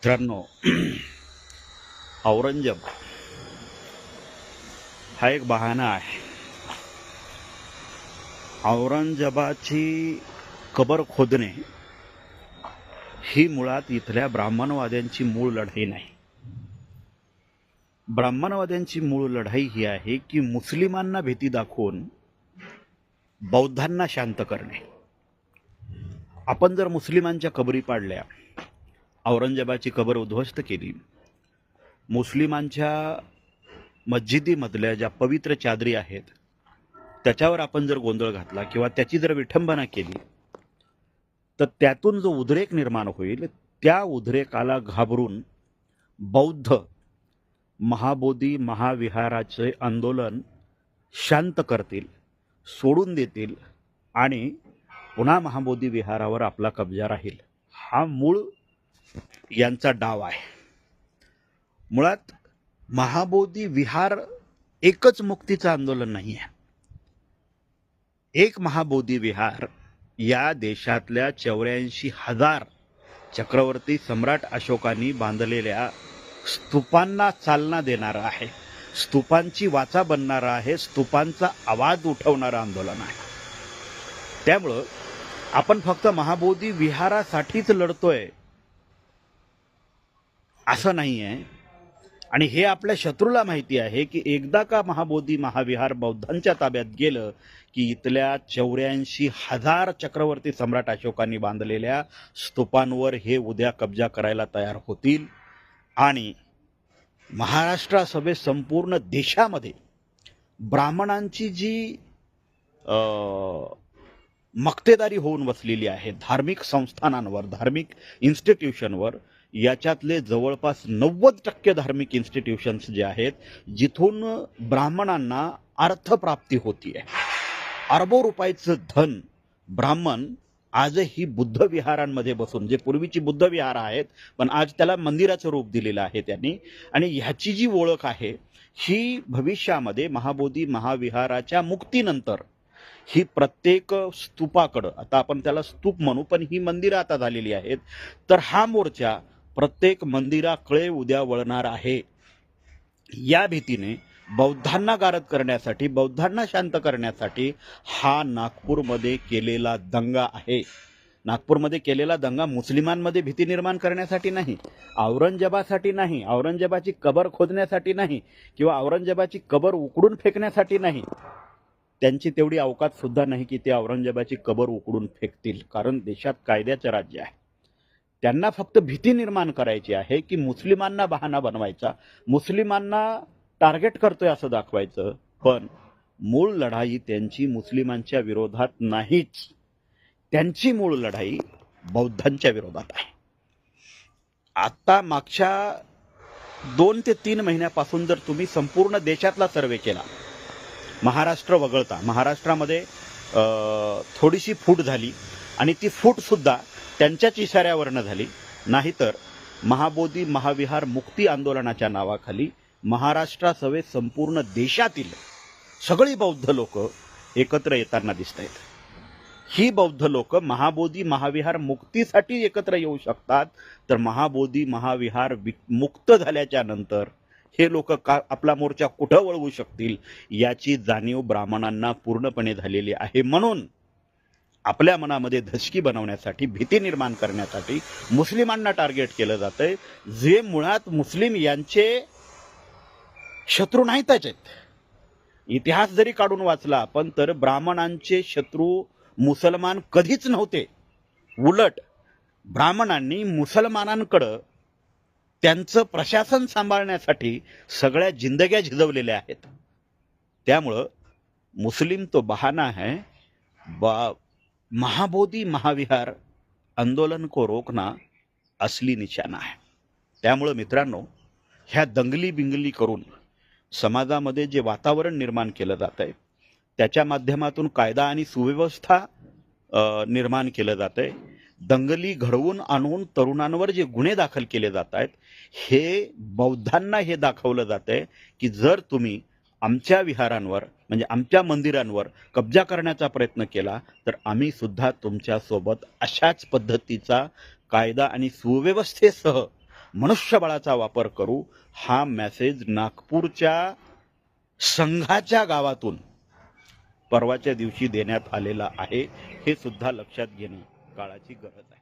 मित्रांनो औरंगजेब हा एक बहाणा आहे. औरंगजेबाची कबर खोदणे ही मुळात इथल्या ब्राह्मणवाद्यांची मूळ लढाई नाही. ब्राह्मणवाद्यांची मूळ लढाई ही आहे की मुस्लिमांना भीती दाखवून बौद्धांना शांत करणे. आपण जर मुस्लिमांच्या कबरी पाडल्या औरंगजेबाची कबर उद्ध्वस्त केली. मुस्लिमांच्या मस्जिदीमधल्या ज्या पवित्र चादरी आहेत त्याच्यावर आपण जर गोंधळ घातला किंवा त्याची जर विठंबना केली तर त्यातून जो उद्रेक निर्माण होईल त्या उद्रेकाला घाबरून बौद्ध महाबोधी महाविहाराचे आंदोलन शांत करतील सोडून देतील आणि पुन्हा महाबोधी विहारावर आपला कब्जा राहील. हा मूळ यांचा डाव आहे. मुळात महाबोधी विहार एकच मुक्तीचं आंदोलन नाही आहे. एक महाबोधी विहार या देशातल्या चौऱ्याऐंशी हजार चक्रवर्ती सम्राट अशोकांनी बांधलेल्या स्तूपांना चालना देणारा आहे. स्तूपांची वाचा बनणारा आहे स्तूपांचा आवाज उठवणारं आंदोलन आहे. त्यामुळं आपण फक्त महाबोधी विहारासाठीच लढतोय असं नाही आहे आणि हे आपल्या शत्रूला माहिती आहे की एकदा का महाबोधी महाविहार बौद्धांच्या ताब्यात गेलं की इथल्या चौऱ्याऐंशी हजार चक्रवर्ती सम्राट अशोकांनी बांधलेल्या स्तूपांवर हे उद्या कब्जा करायला तयार होतील. आणि महाराष्ट्रासभेत संपूर्ण देशामध्ये ब्राह्मणांची जी मक्तेदारी होऊन बसलेली आहे धार्मिक संस्थानांवर धार्मिक इन्स्टिट्यूशनवर याच्यातले जवळपास नव्वद टक्के धार्मिक इन्स्टिट्यूशन्स जे आहेत जिथून ब्राह्मणांना अर्थप्राप्ती होतीये. अरबो रुपयाचं धन ब्राह्मण आजही बुद्ध विहारांमध्ये बसून जे पूर्वीची बुद्ध विहार आहेत पण आज त्याला मंदिराचं रूप दिलेलं आहे त्यांनी. आणि ह्याची जी ओळख आहे ही भविष्यामध्ये महाबोधी महाविहाराच्या मुक्तीनंतर ही प्रत्येक स्तूपाकडं आता आपण त्याला स्तूप म्हणू पण ही मंदिरं आता झालेली आहेत तर हा मोर्चा प्रत्येक मंदिराकडे उद्या वळणार आहे. या भीतीने बौद्धांना गारद करण्यासाठी बौद्धांना शांत करण्यासाठी हा नागपूरमध्ये केलेला दंगा आहे. नागपूरमध्ये केलेला दंगा मुस्लिमांमध्ये भीती निर्माण करण्यासाठी नाही औरंगजेबासाठी नाही औरंगजेबाची कबर खोदण्यासाठी नाही किंवा औरंगजेबाची कबर उकडून फेकण्यासाठी नाही. त्यांची तेवढी अवकात सुद्धा नाही की ते औरंगजेबाची कबर उकडून फेकतील कारण देशात कायद्याचं राज्य आहे. त्यांना फक्त भीती निर्माण करायची आहे की मुस्लिमांना बहाणा बनवायचा. मुस्लिमांना टार्गेट करतोय असं दाखवायचं. पण मूळ लढाई त्यांची मुस्लिमांच्या विरोधात नाहीच. त्यांची मूळ लढाई बौद्धांच्या विरोधात आहे. आत्ता मागच्या दोन ते तीन महिन्यापासून जर तुम्ही संपूर्ण देशातला सर्वे केला महाराष्ट्र वगळता महाराष्ट्रामध्ये थोडीशी फूट झाली आणि ती फूटसुद्धा त्यांच्याच इशाऱ्यावरनं झाली. नाहीतर महाबोधी महाविहार मुक्ती आंदोलनाच्या नावाखाली महाराष्ट्रासवे संपूर्ण देशातील सगळी बौद्ध लोक एकत्र येताना दिसत आहेत ही बौद्ध लोक महाबोधी महाविहार मुक्तीसाठी एकत्र येऊ शकतात तर महाबोधी महाविहार मुक्त झाल्याच्यानंतर हे लोक का आपला मोर्चा कुठं वळवू शकतील याची जाणीव ब्राह्मणांना पूर्णपणे झालेली आहे. म्हणून आपल्या मनामध्ये धसकी बनवण्यासाठी भीती निर्माण करण्यासाठी मुस्लिमांना टार्गेट केलं जातंय. जे मुळात मुस्लिम यांचे शत्रू नाहीतच आहेत इतिहास जरी काढून वाचला आपण तर ब्राह्मणांचे शत्रू मुसलमान कधीच नव्हते. उलट ब्राह्मणांनी मुसलमानांकडं त्यांचं प्रशासन सांभाळण्यासाठी सगळ्या जिंदग्या झिजवलेल्या आहेत. त्यामुळं मुस्लिम तो बहाना है बा महाबोधी महाविहार आंदोलन को रोकना असली निशाणा आहे त्यामुळं मित्रांनो ह्या दंगली बिंगली करून समाजामध्ये जे वातावरण निर्माण केलं जात आहे त्याच्या माध्यमातून कायदा आणि सुव्यवस्था निर्माण केलं जात आहे दंगली घडवून आणून तरुणांवर जे गुन्हे दाखल केले जात आहेत हे बौद्धांना हे दाखवलं जात आहे की जर तुम्ही आमच्या विहारांवर म्हणजे आमच्या मंदिरांवर कब्जा करण्याचा प्रयत्न केला तर आम्ही सुद्धा तुमच्यासोबत अशाच पद्धतीचा कायदा आणि सुव्यवस्थेसह मनुष्यबळाचा वापर करू हा मेसेज नागपूरच्या संघाच्या गावातून परवाच्या दिवशी देण्यात आलेला आहे हे सुद्धा लक्षात घेणं काळाची गरज आहे.